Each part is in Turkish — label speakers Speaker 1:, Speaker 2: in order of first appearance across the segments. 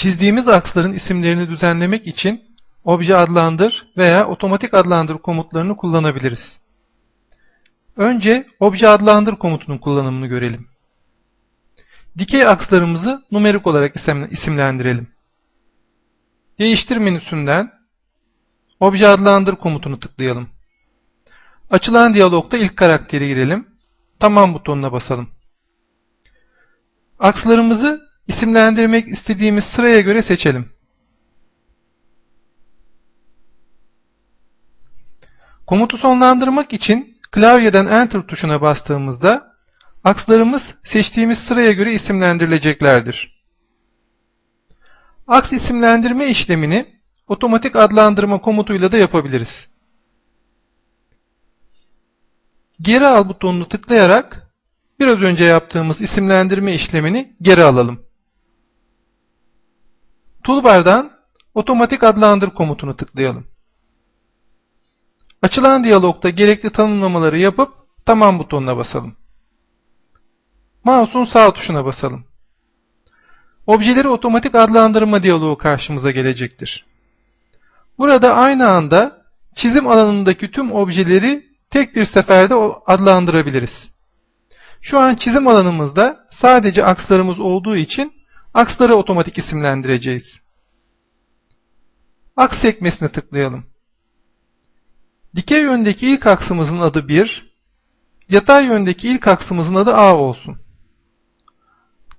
Speaker 1: Çizdiğimiz aksların isimlerini düzenlemek için obje adlandır veya otomatik adlandır komutlarını kullanabiliriz. Önce obje adlandır komutunun kullanımını görelim. Dikey akslarımızı numerik olarak isim- isimlendirelim. Değiştir menüsünden obje adlandır komutunu tıklayalım. Açılan diyalogda ilk karakteri girelim. Tamam butonuna basalım. Akslarımızı isimlendirmek istediğimiz sıraya göre seçelim. Komutu sonlandırmak için klavyeden Enter tuşuna bastığımızda akslarımız seçtiğimiz sıraya göre isimlendirileceklerdir. Aks isimlendirme işlemini otomatik adlandırma komutuyla da yapabiliriz. Geri al butonunu tıklayarak biraz önce yaptığımız isimlendirme işlemini geri alalım. Toolbar'dan otomatik adlandır komutunu tıklayalım. Açılan diyalogda gerekli tanımlamaları yapıp tamam butonuna basalım. Mouse'un sağ tuşuna basalım. Objeleri otomatik adlandırma diyaloğu karşımıza gelecektir. Burada aynı anda çizim alanındaki tüm objeleri tek bir seferde adlandırabiliriz. Şu an çizim alanımızda sadece akslarımız olduğu için aksları otomatik isimlendireceğiz. Aks sekmesine tıklayalım. Dikey yöndeki ilk aksımızın adı 1, yatay yöndeki ilk aksımızın adı A olsun.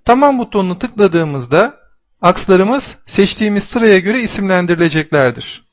Speaker 1: Tamam butonunu tıkladığımızda akslarımız seçtiğimiz sıraya göre isimlendirileceklerdir.